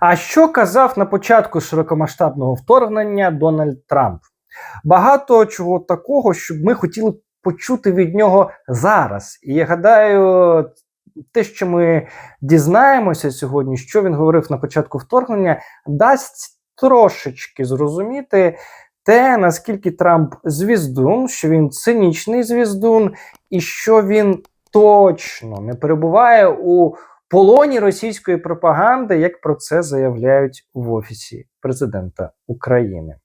А що казав на початку широкомасштабного вторгнення Дональд Трамп? Багато чого такого, що ми хотіли почути від нього зараз. І я гадаю, те, що ми дізнаємося сьогодні, що він говорив на початку вторгнення, дасть трошечки зрозуміти те, наскільки Трамп звіздун, що він цинічний звіздун, і що він точно не перебуває у полоні російської пропаганди, як про це заявляють в офісі президента України.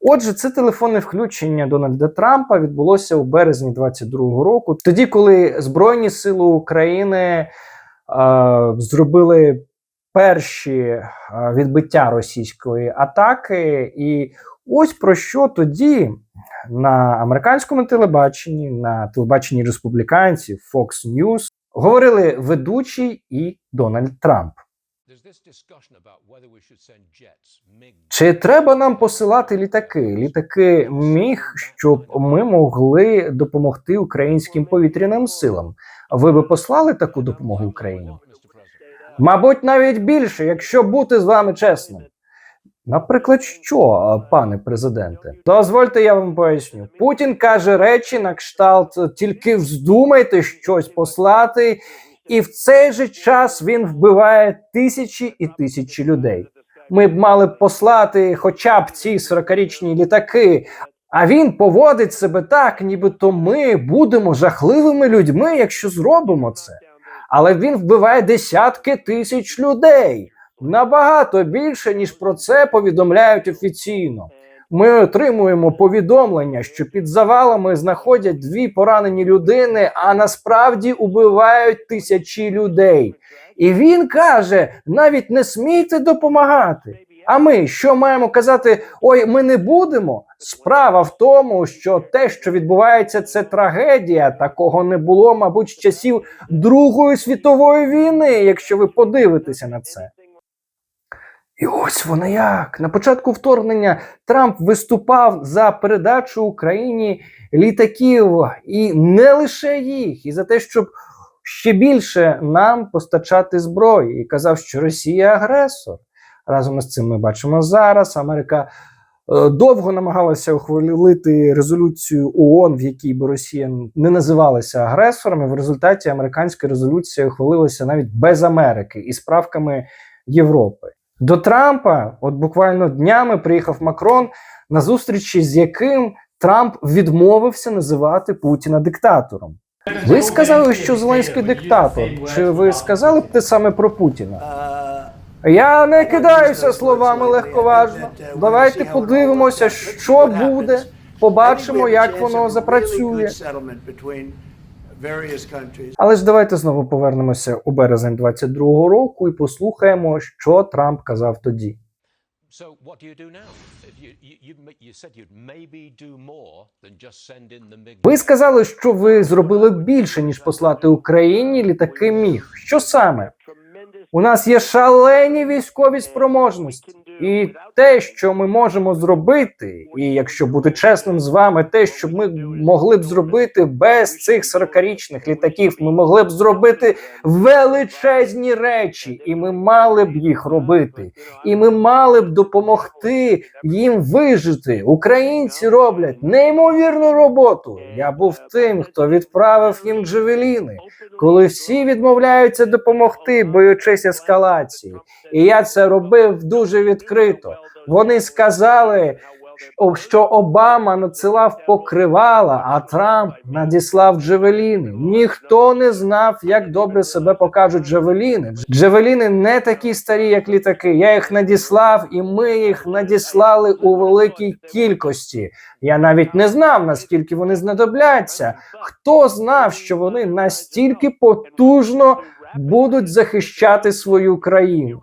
Отже, це телефонне включення Дональда Трампа відбулося у березні 22-го року, тоді, коли Збройні Сили України е, зробили перші е, відбиття російської атаки, і ось про що тоді на американському телебаченні, на телебаченні республіканців Fox News говорили ведучий і Дональд Трамп. Чи треба нам посилати літаки? Літаки міг, щоб ми могли допомогти українським повітряним силам. Ви би послали таку допомогу Україні? Мабуть, навіть більше, якщо бути з вами чесним. Наприклад, що, пане президенте? Дозвольте, я вам поясню. Путін каже речі на кшталт, тільки вздумайте щось послати, і в цей же час він вбиває тисячі і тисячі людей. Ми б мали послати хоча б ці 40-річні літаки. А він поводить себе так, нібито ми будемо жахливими людьми, якщо зробимо це. Але він вбиває десятки тисяч людей набагато більше, ніж про це повідомляють офіційно. Ми отримуємо повідомлення, що під завалами знаходять дві поранені людини, а насправді убивають тисячі людей. І він каже: навіть не смійте допомагати. А ми що маємо казати? Ой, ми не будемо. Справа в тому, що те, що відбувається, це трагедія. Такого не було, мабуть, з часів Другої світової війни, якщо ви подивитеся на це. І ось воно як. На початку вторгнення Трамп виступав за передачу Україні літаків, і не лише їх, і за те, щоб ще більше нам постачати зброї. І казав, що Росія агресор. Разом із цим ми бачимо зараз. Америка е, довго намагалася ухвалити резолюцію ООН, в якій би Росія не називалася агресором. і В результаті американська резолюція ухвалилася навіть без Америки і з правками Європи. До Трампа, от буквально днями приїхав Макрон, на зустрічі з яким Трамп відмовився називати Путіна диктатором. Ви сказали, що Зеленський диктатор. Чи ви сказали б те саме про Путіна? Я не кидаюся словами легковажно. Давайте подивимося, що буде. Побачимо, як воно запрацює. Але ж давайте знову повернемося у березень 22-го року і послухаємо, що Трамп казав тоді. So what do you do now? You, you, you, you said you'd maybe do more than just send in the MiG. Ви сказали, що ви зробили більше ніж послати Україні літаки міг. Що саме? У нас є шалені військові спроможності, і те, що ми можемо зробити, і якщо бути чесним з вами, те, що ми могли б зробити без цих 40-річних літаків, ми могли б зробити величезні речі, і ми мали б їх робити. І ми мали б допомогти їм вижити. Українці роблять неймовірну роботу. Я був тим, хто відправив їм джевеліни, коли всі відмовляються допомогти, боючись ескалації. І я це робив дуже відкрито. Вони сказали, що Обама надсилав покривала, а Трамп надіслав джевеліни. Ніхто не знав, як добре себе покажуть джевеліни. Джевеліни не такі старі, як літаки. Я їх надіслав, і ми їх надіслали у великій кількості. Я навіть не знав, наскільки вони знадобляться. Хто знав, що вони настільки потужно будуть захищати свою країну?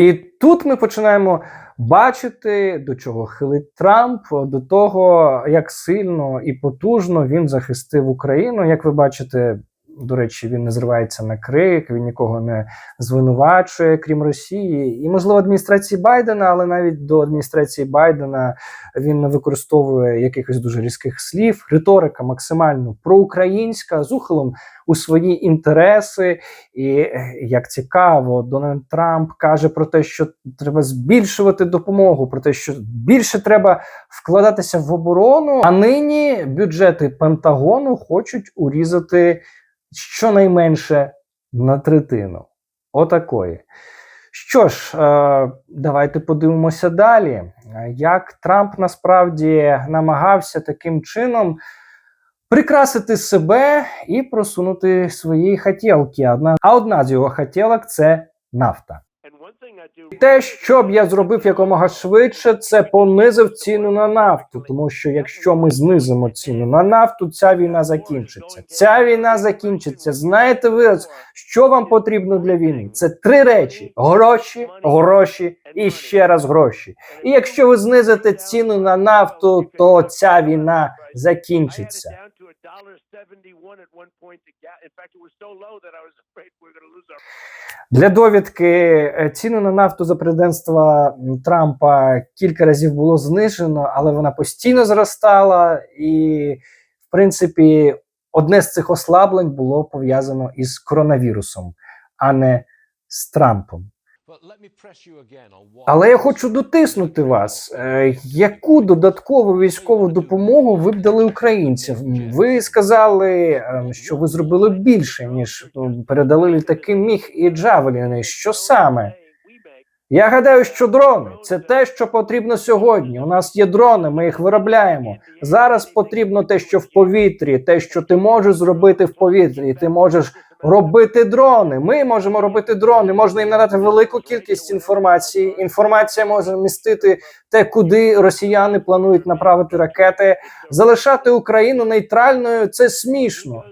І тут ми починаємо бачити, до чого хилить Трамп, до того, як сильно і потужно він захистив Україну. Як ви бачите, До речі, він не зривається на крик, він нікого не звинувачує, крім Росії, і можливо адміністрації Байдена, але навіть до адміністрації Байдена він не використовує якихось дуже різких слів. Риторика максимально проукраїнська з ухилом у свої інтереси. І як цікаво, Дональд Трамп каже про те, що треба збільшувати допомогу, про те, що більше треба вкладатися в оборону. А нині бюджети Пентагону хочуть урізати щонайменше на третину. Отакої. Що ж, е, давайте подивимося далі, як Трамп насправді намагався таким чином прикрасити себе і просунути свої хотілки. А одна з його хотілок це нафта. Те, що б я зробив якомога швидше, це понизив ціну на нафту. Тому що якщо ми знизимо ціну на нафту, ця війна закінчиться. Ця війна закінчиться. Знаєте ви, що вам потрібно для війни? Це три речі: гроші, гроші і ще раз гроші. І якщо ви знизите ціну на нафту, то ця війна закінчиться. Для довідки е, ціну на нафту за президентства Трампа кілька разів було знижено, але вона постійно зростала, і в принципі одне з цих ослаблень було пов'язано із коронавірусом, а не з Трампом. Але я хочу дотиснути вас. Е, яку додаткову військову допомогу ви б дали українцям? Ви сказали, е, що ви зробили більше ніж передали літаки міг і Джавеліни. Що саме? Я гадаю, що дрони це те, що потрібно сьогодні. У нас є дрони, ми їх виробляємо. Зараз потрібно те, що в повітрі, те, що ти можеш зробити в повітрі. Ти можеш робити дрони. Ми можемо робити дрони. Можна їм надати велику кількість інформації. Інформація може містити те, куди росіяни планують направити ракети. Залишати Україну нейтральною це смішно.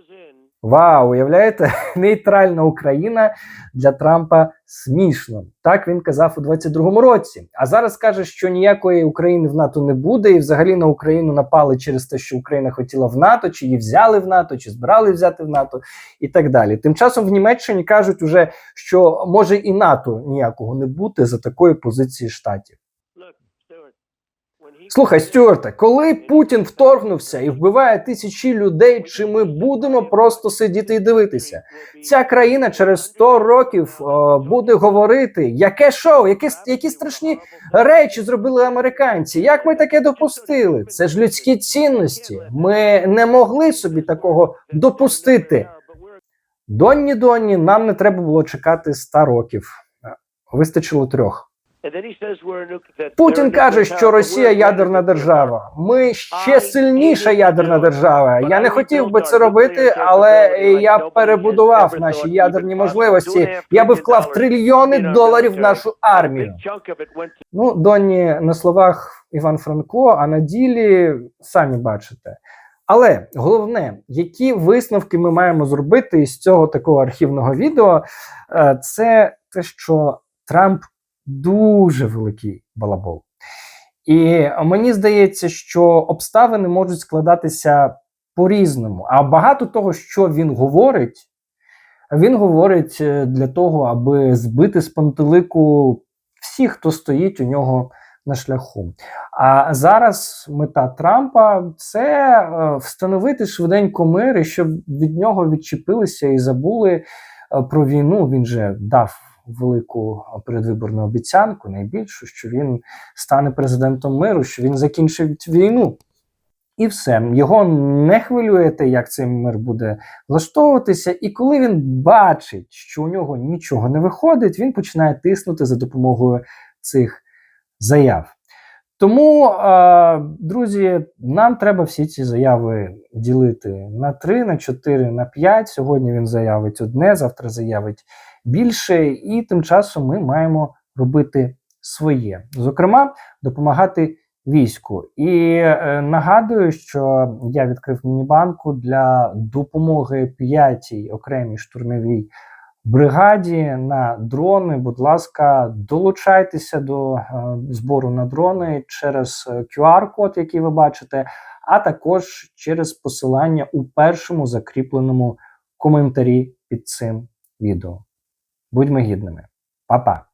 Вау, уявляєте? Нейтральна Україна для Трампа смішно. Так він казав у 22-му році. А зараз каже, що ніякої України в НАТО не буде, і взагалі на Україну напали через те, що Україна хотіла в НАТО, чи її взяли в НАТО, чи збирали взяти в НАТО, і так далі. Тим часом в Німеччині кажуть уже, що може і НАТО ніякого не бути за такої позиції штатів. Слухай, Стюарте, коли Путін вторгнувся і вбиває тисячі людей, чи ми будемо просто сидіти і дивитися? Ця країна через 100 років е, буде говорити, яке шоу, які, які страшні речі зробили американці. Як ми таке допустили? Це ж людські цінності. Ми не могли собі такого допустити. Донні Донні, нам не треба було чекати 100 років. Вистачило трьох. Путін каже, що Росія ядерна держава. Ми ще сильніша ядерна держава. Я не хотів би це робити, але я перебудував наші ядерні можливості. Я би вклав трильйони доларів в нашу армію. Ну, Донні на словах Іван Франко, а на ділі самі бачите. Але головне, які висновки ми маємо зробити із цього такого архівного відео, е, це те, що Трамп дуже великий балабол. І мені здається, що обставини можуть складатися по-різному. А багато того, що він говорить, він говорить е, для того, аби збити з пантелику всіх, хто стоїть у нього на шляху. А зараз мета Трампа це е, встановити швиденько мир, і щоб від нього відчепилися і забули е, про війну. Він же дав велику передвиборну обіцянку, найбільшу, що він стане президентом миру, що він закінчить війну. І все. Його не хвилює те, як цей мир буде влаштовуватися. І коли він бачить, що у нього нічого не виходить, він починає тиснути за допомогою цих заяв. Тому, друзі, нам треба всі ці заяви ділити на 3, на 4, на 5. Сьогодні він заявить одне, завтра заявить більше, і тим часом ми маємо робити своє. Зокрема, допомагати війську. І е, нагадую, що я відкрив міні-банку для допомоги 5-й окремій штурмовій бригаді на дрони. Будь ласка, долучайтеся до е, збору на дрони через е, QR-код, який ви бачите, а також через посилання у першому закріпленому коментарі під цим відео. Будьмо гідними. Па-па!